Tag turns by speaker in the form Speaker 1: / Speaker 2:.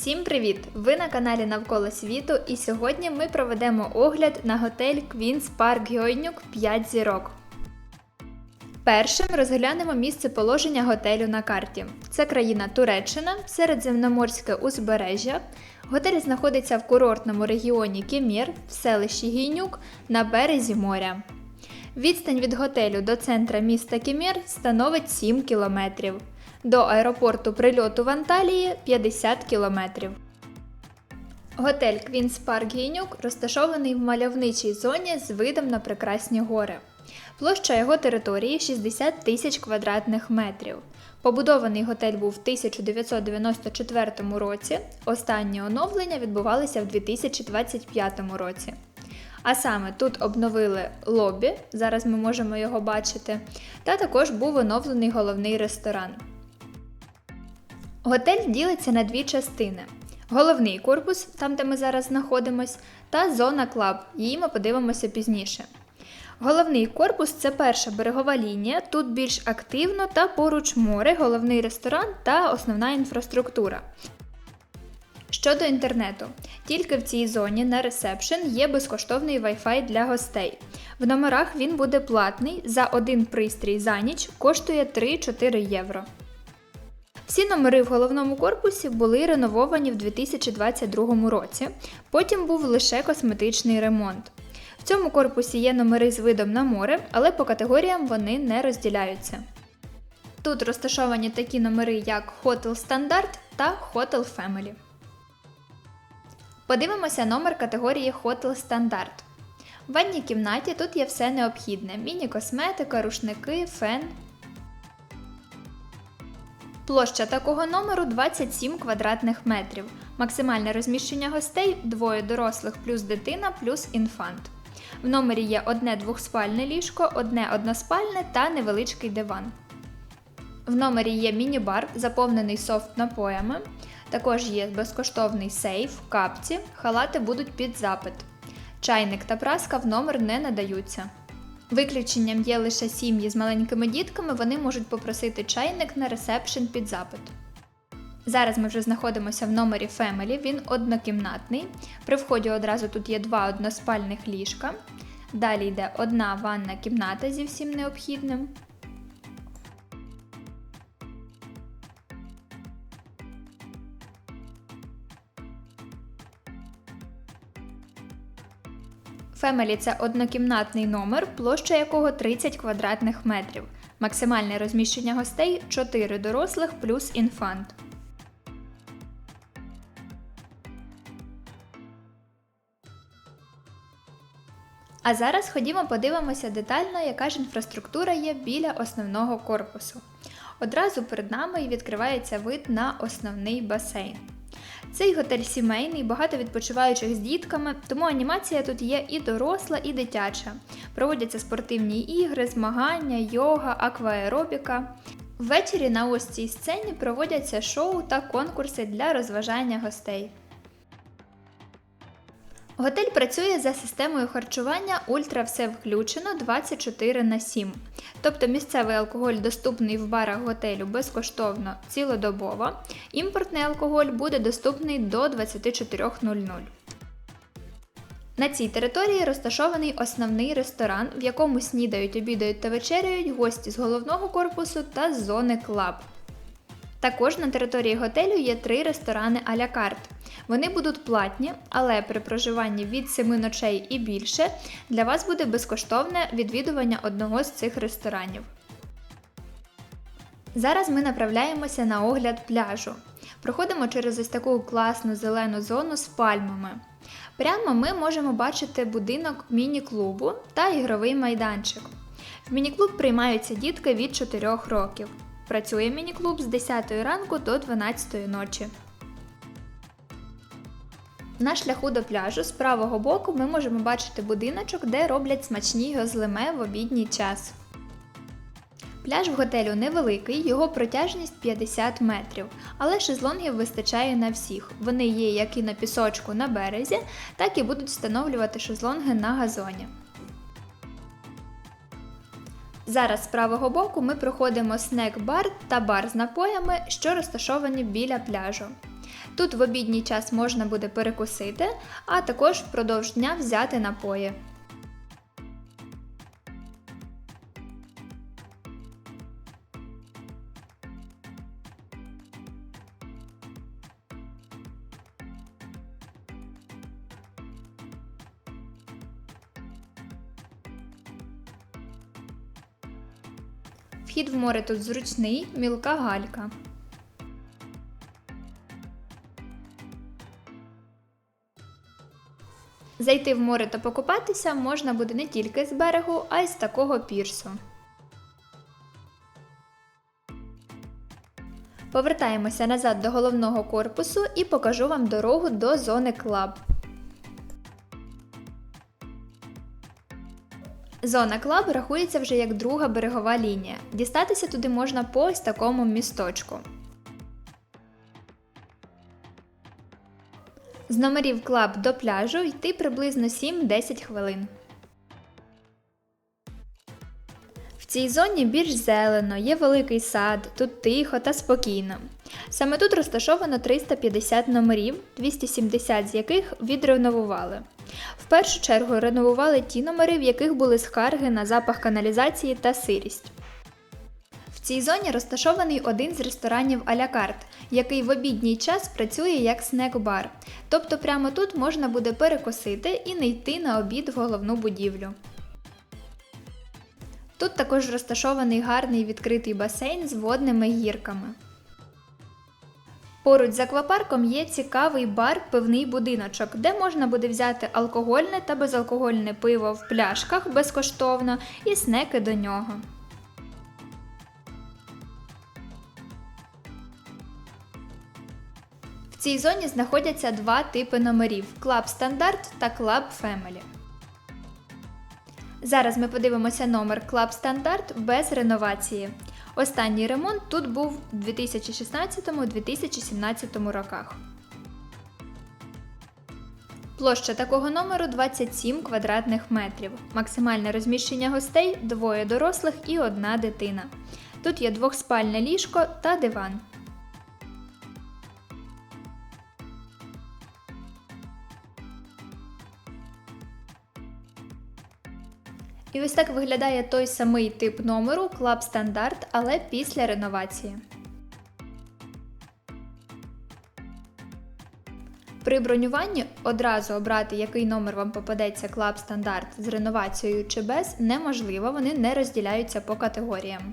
Speaker 1: Всім привіт! Ви на каналі Навколо світу, і сьогодні ми проведемо огляд на готель Queen's Park Гьойнюк 5 зірок. Першим розглянемо місце положення готелю на карті. Це країна Туреччина, середземноморське узбережжя. Готель знаходиться в курортному регіоні Кемір в селищі Гійнюк на березі моря. Відстань від готелю до центра міста Кемір становить 7 кілометрів. До аеропорту прильоту в Анталії 50 кілометрів. Готель Queen's Park Гійнюк розташований в мальовничій зоні з видом на прекрасні гори. Площа його території 60 тисяч квадратних метрів. Побудований готель був в 1994 році. Останні оновлення відбувалися в 2025 році. А саме тут обновили лобі, зараз ми можемо його бачити, та також був оновлений головний ресторан. Готель ділиться на дві частини: головний корпус, там де ми зараз знаходимось, та зона клаб. Її ми подивимося пізніше. Головний корпус це перша берегова лінія. Тут більш активно та поруч море, головний ресторан та основна інфраструктура. Щодо інтернету, тільки в цій зоні на ресепшн є безкоштовний Wi-Fi для гостей. В номерах він буде платний за один пристрій за ніч коштує 3-4 євро. Всі номери в головному корпусі були ренововані в 2022 році, потім був лише косметичний ремонт. В цьому корпусі є номери з видом на море, але по категоріям вони не розділяються. Тут розташовані такі номери, як Hotel Standard та Hotel Family. Подивимося номер категорії Hotel Standard. В ванній кімнаті тут є все необхідне: міні-косметика, рушники, фен. Площа такого номеру 27 квадратних метрів. Максимальне розміщення гостей двоє дорослих плюс дитина плюс інфант. В номері є одне двохспальне ліжко, одне односпальне та невеличкий диван. В номері є міні-бар, заповнений софт напоями. Також є безкоштовний сейф, капці, халати будуть під запит. Чайник та праска в номер не надаються. Виключенням є лише сім'ї з маленькими дітками, вони можуть попросити чайник на ресепшн під запит. Зараз ми вже знаходимося в номері Family, він однокімнатний. При вході одразу тут є два односпальних ліжка. Далі йде одна ванна кімната зі всім необхідним. Family – це однокімнатний номер, площа якого 30 квадратних метрів. Максимальне розміщення гостей 4 дорослих плюс інфант. А зараз ходімо подивимося детально, яка ж інфраструктура є біля основного корпусу. Одразу перед нами відкривається вид на основний басейн. Цей готель сімейний, багато відпочиваючих з дітками, тому анімація тут є і доросла, і дитяча. Проводяться спортивні ігри, змагання, йога, акваеробіка. Ввечері на ось цій сцені проводяться шоу та конкурси для розважання гостей. Готель працює за системою харчування Ультра все включено 24 на 7. Тобто місцевий алкоголь доступний в барах готелю безкоштовно цілодобово. Імпортний алкоголь буде доступний до 24.00. На цій території розташований основний ресторан, в якому снідають, обідають та вечеряють гості з головного корпусу та з зони клаб. Також на території готелю є три ресторани а-ля карт. Вони будуть платні, але при проживанні від 7 ночей і більше для вас буде безкоштовне відвідування одного з цих ресторанів. Зараз ми направляємося на огляд пляжу. Проходимо через ось таку класну зелену зону з пальмами. Прямо ми можемо бачити будинок міні-клубу та ігровий майданчик. В міні-клуб приймаються дітки від 4 років. Працює міні-клуб з 10 ранку до 12 ночі. На шляху до пляжу з правого боку ми можемо бачити будиночок, де роблять смачні гозлеме в обідній час. Пляж в готелю невеликий, його протяжність 50 метрів, але шезлонгів вистачає на всіх. Вони є як і на пісочку на березі, так і будуть встановлювати шезлонги на газоні. Зараз з правого боку ми проходимо снек-бар та бар з напоями, що розташовані біля пляжу. Тут в обідній час можна буде перекусити, а також впродовж дня взяти напої. Вхід в море тут зручний, мілка галька. Зайти в море та покупатися можна буде не тільки з берегу, а й з такого пірсу. Повертаємося назад до головного корпусу і покажу вам дорогу до зони Клаб. Зона Клаб рахується вже як друга берегова лінія. Дістатися туди можна по ось такому місточку. З номерів Клаб до пляжу йти приблизно 7-10 хвилин. В цій зоні більш зелено, є великий сад, тут тихо та спокійно. Саме тут розташовано 350 номерів, 270 з яких відреновували. В першу чергу реновували ті номери, в яких були скарги на запах каналізації та сирість. В цій зоні розташований один з ресторанів а-ля карт, який в обідній час працює як снек-бар. Тобто прямо тут можна буде перекусити і не йти на обід в головну будівлю. Тут також розташований гарний відкритий басейн з водними гірками. Поруч з аквапарком є цікавий бар пивний будиночок, де можна буде взяти алкогольне та безалкогольне пиво в пляшках безкоштовно і снеки до нього. В цій зоні знаходяться два типи номерів Club Standard та Club Family. Зараз ми подивимося номер Club Standard без реновації. Останній ремонт тут був у 2016-2017 роках. Площа такого номеру 27 квадратних метрів. Максимальне розміщення гостей двоє дорослих і одна дитина. Тут є двохспальне ліжко та диван. І ось так виглядає той самий тип номеру Club Standard, але після реновації. При бронюванні одразу обрати, який номер вам попадеться Club Standard з реновацією чи без, неможливо, вони не розділяються по категоріям.